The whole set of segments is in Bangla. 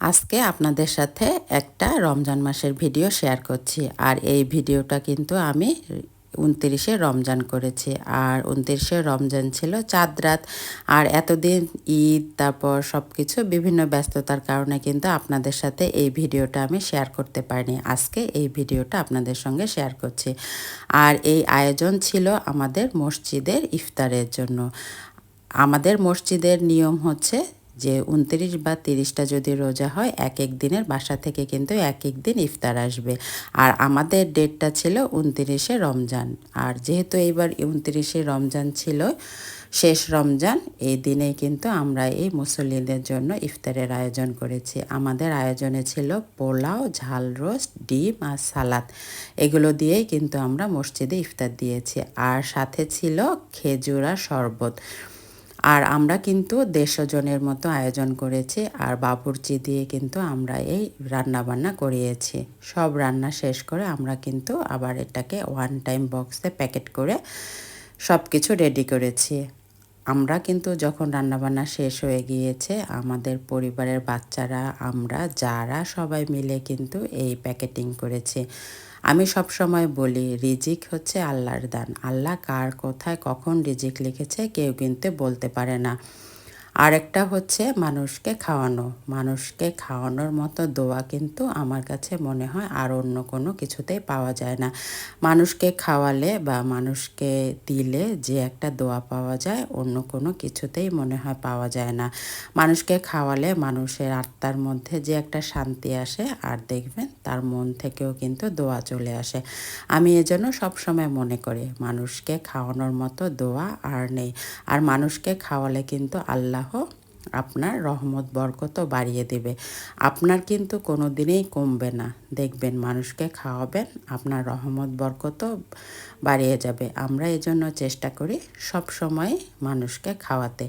আজকে আপনাদের সাথে একটা রমজান মাসের ভিডিও শেয়ার করছি। আর এই ভিডিওটা কিন্তু আমি উনত্রিশে রমজান করেছি। আর উনত্রিশে রমজান ছিল চাঁদ রাত। আর এতদিন ঈদ, তারপর সব কিছু বিভিন্ন ব্যস্ততার কারণে কিন্তু আপনাদের সাথে এই ভিডিওটা আমি শেয়ার করতে পারিনি। আজকে এই ভিডিওটা আপনাদের সঙ্গে শেয়ার করছি। আর এই আয়োজন ছিল আমাদের মসজিদের ইফতারের জন্য। আমাদের মসজিদের নিয়ম হচ্ছে যে উনত্রিশ বা তিরিশটা যদি রোজা হয় এক এক দিনের বাসা থেকে কিন্তু এক এক দিন ইফতার আসবে। আর আমাদের ডেটটা ছিল উনত্রিশে রমজান। আর যেহেতু এইবার উনত্রিশে রমজান ছিল, শেষ রমজান, এই দিনেই কিন্তু আমরা এই মুসল্লিদের জন্য ইফতারের আয়োজন করেছি। আমাদের আয়োজনে ছিল পোলাও, ঝাল রোস্ট, ডিম আর সালাদ। এগুলো দিয়েই কিন্তু আমরা মসজিদে ইফতার দিয়েছি। আর সাথে ছিল খেজুর শরবত। আর আমরা কিন্তু দেড়শো জনের মতো আয়োজন করেছি আর বাবুর্চি দিয়ে কিন্তু আমরা এই রান্না বান্না করিয়েছি। সব রান্না শেষ করে আমরা কিন্তু আবার এটাকে ওয়ান টাইম বক্সে প্যাকেট করে সব কিছু রেডি করেছি। আমরা কিন্তু যখন রান্নাবান্না শেষ হয়ে গিয়েছে, আমাদের পরিবারের বাচ্চারা, আমরা, যারা সবাই মিলে কিন্তু এই প্যাকেটিং করেছি। আমি সব সময় বলি, রিজিক হচ্ছে আল্লাহর দান। আল্লাহ কার কোথায় কখন রিজিক লিখেছে কেউ কিন্তু বলতে পারে না। আরেকটা হচ্ছে মানুষকে খাওয়ানো। মানুষকে খাওয়ানোর মতো দোয়া কিন্তু আমার কাছে মনে হয় আর অন্য কোনো কিছুতেই পাওয়া যায় না। মানুষকে খাওয়ালে বা মানুষকে দিলে যে একটা দোয়া পাওয়া যায়, অন্য কোনো কিছুতেই মনে হয় পাওয়া যায় না। মানুষকে খাওয়ালে মানুষের আত্মার মধ্যে যে একটা শান্তি আসে আর দেখবেন তার মন থেকেও কিন্তু দোয়া চলে আসে। আমি এজন্য সবসময় মনে করি, মানুষকে খাওয়ানোর মতো দোয়া আর নেই। আর মানুষকে খাওয়ালে কিন্তু আল্লাহ আপনার রহমত, বরকতও বাড়িয়ে দেবে। আপনার কিন্তু কোনো দিনেই কমবে না। দেখবেন মানুষকে খাওয়াবেন, আপনার রহমত, বরকতও বাড়িয়ে যাবে। আমরা এই জন্য চেষ্টা করি সব সময় মানুষকে খাওয়াতে।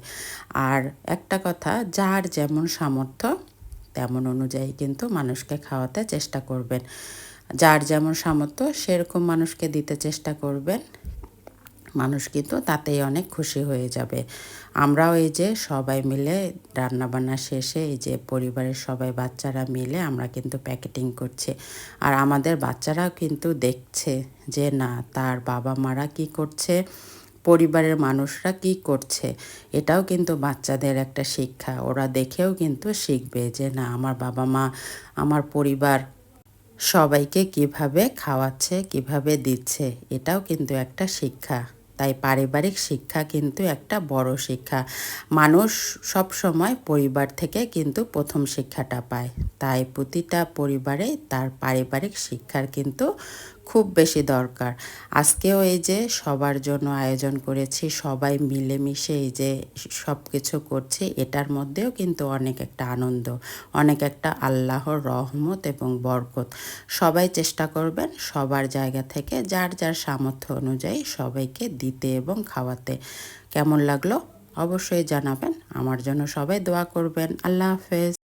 আর একটা কথা, যার যেমন সামর্থ্য, তেমন অনুযায়ী কিন্তু মানুষকে খাওয়াতে চেষ্টা করবেন। যার যেমন সামর্থ্য, সেরকম মানুষকে দিতে চেষ্টা করবেন। মানুষ কিন্তু তাতেই অনেক খুশি হয়ে যাবে। আমরাও এই যে সবাই মিলে রান্নাবান্না শেষে এই যে পরিবারের সবাই বাচ্চারা মিলে আমরা কিন্তু প্যাকেটিং করছি। আর আমাদের বাচ্চারাও কিন্তু দেখছে যে না, তার বাবা মারা কি করছে, পরিবারের মানুষরা কি করছে, এটাও কিন্তু বাচ্চাদের একটা শিক্ষা। ওরা দেখেও কিন্তু শিখবে যে না, আমার বাবা মা, আমার পরিবার সবাইকে কীভাবে খাওয়াচ্ছে, কীভাবে দিচ্ছে, এটাও কিন্তু একটা শিক্ষা। তাই পারিবারিক শিক্ষা কিন্তু একটা বড় শিক্ষা। মানুষ সব সময় পরিবার থেকে কিন্তু প্রথম শিক্ষাটা পায়। তাই প্রতিটা পরিবারে তার পারিবারিক শিক্ষার কিন্তু খুব বেশি দরকার। আজকেও এই যে সবার জন্য আয়োজন করেছি, সবাই মিলেমিশে এই যে সব কিছু করছি, এটার মধ্যেও কিন্তু অনেক একটা আনন্দ, অনেক একটা আল্লাহর রহমত এবং বরকত। সবাই চেষ্টা করবেন সবার জায়গা থেকে যার যার সামর্থ্য অনুযায়ী সবাইকে দিতে এবং খাওয়াতে। কেমন লাগল? অবশ্যই জানাবেন। আমার জন্য সবাই দোয়া করবেন। আল্লাহ হাফেজ।